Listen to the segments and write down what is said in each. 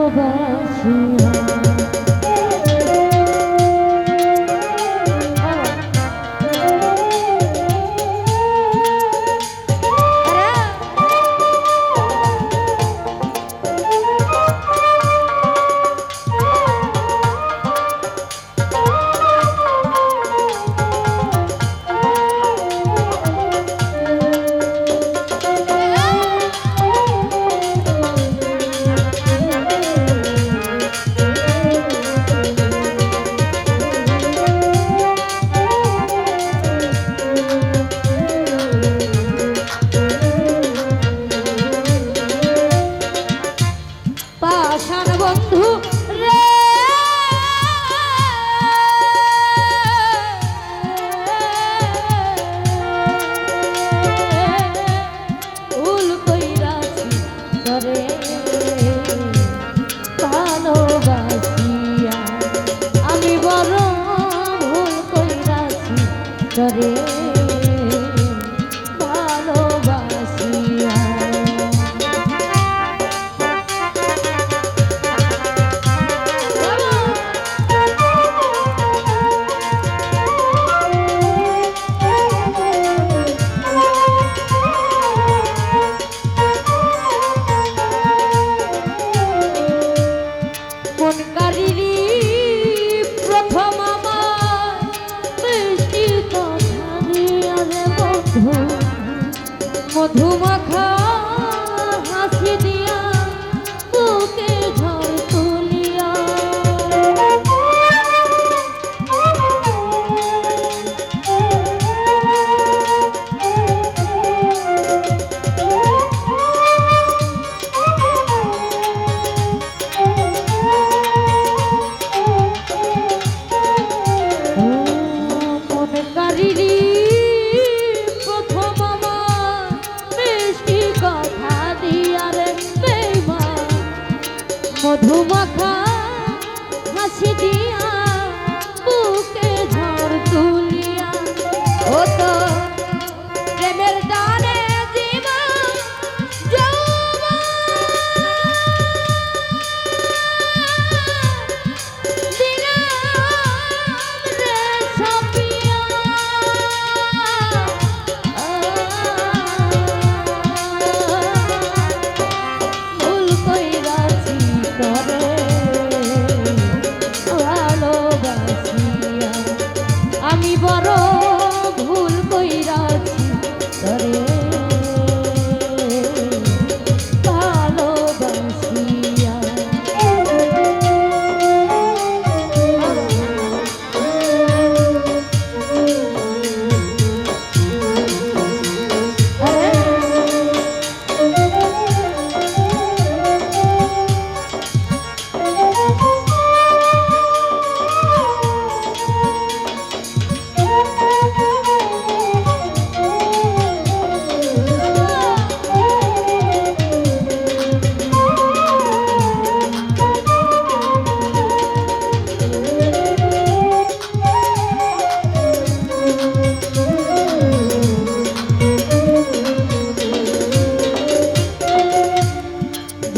ভালোবাসি করে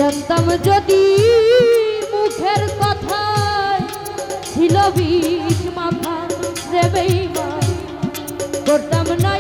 জানতাম যদি মুখের কথায় ছিল বিষ মাথা দেবেই করতাম না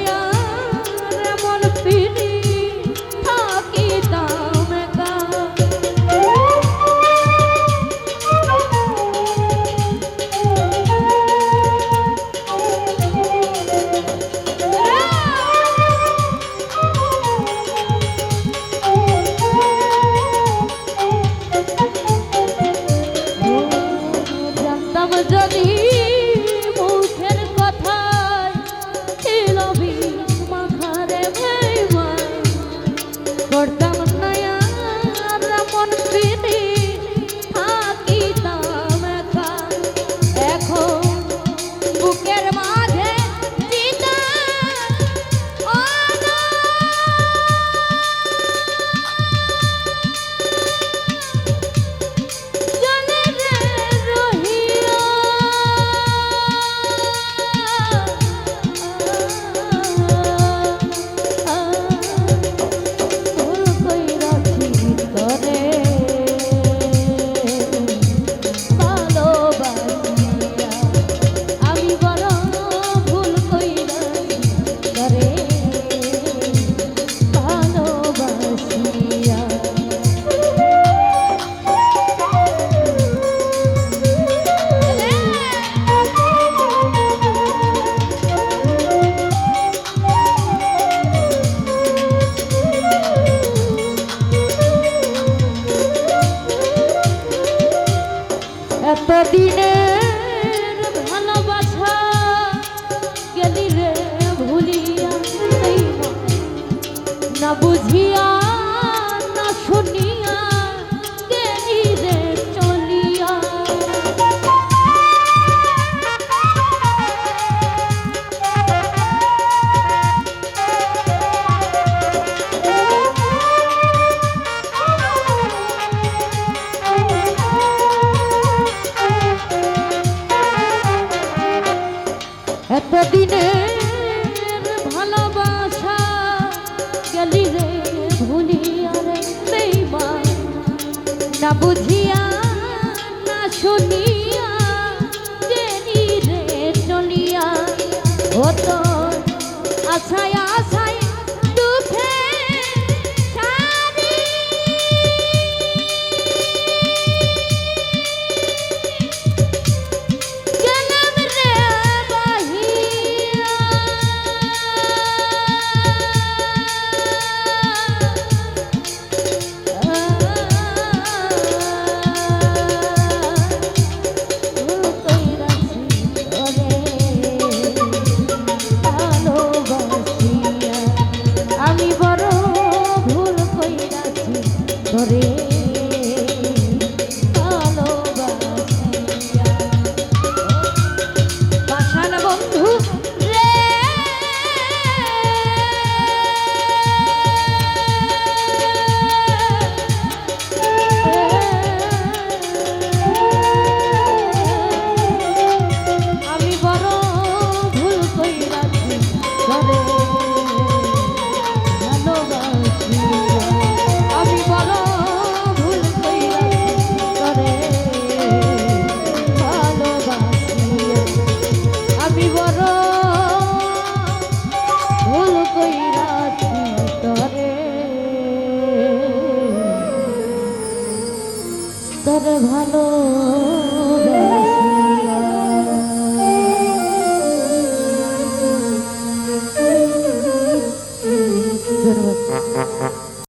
এতদিনে ভালোবাসা গেলি রে ভুলিয়া রে বেইমা না বুঝিয়া, না শুনিয়া গেলি রে চলিয়া। হতো আশায় ভালো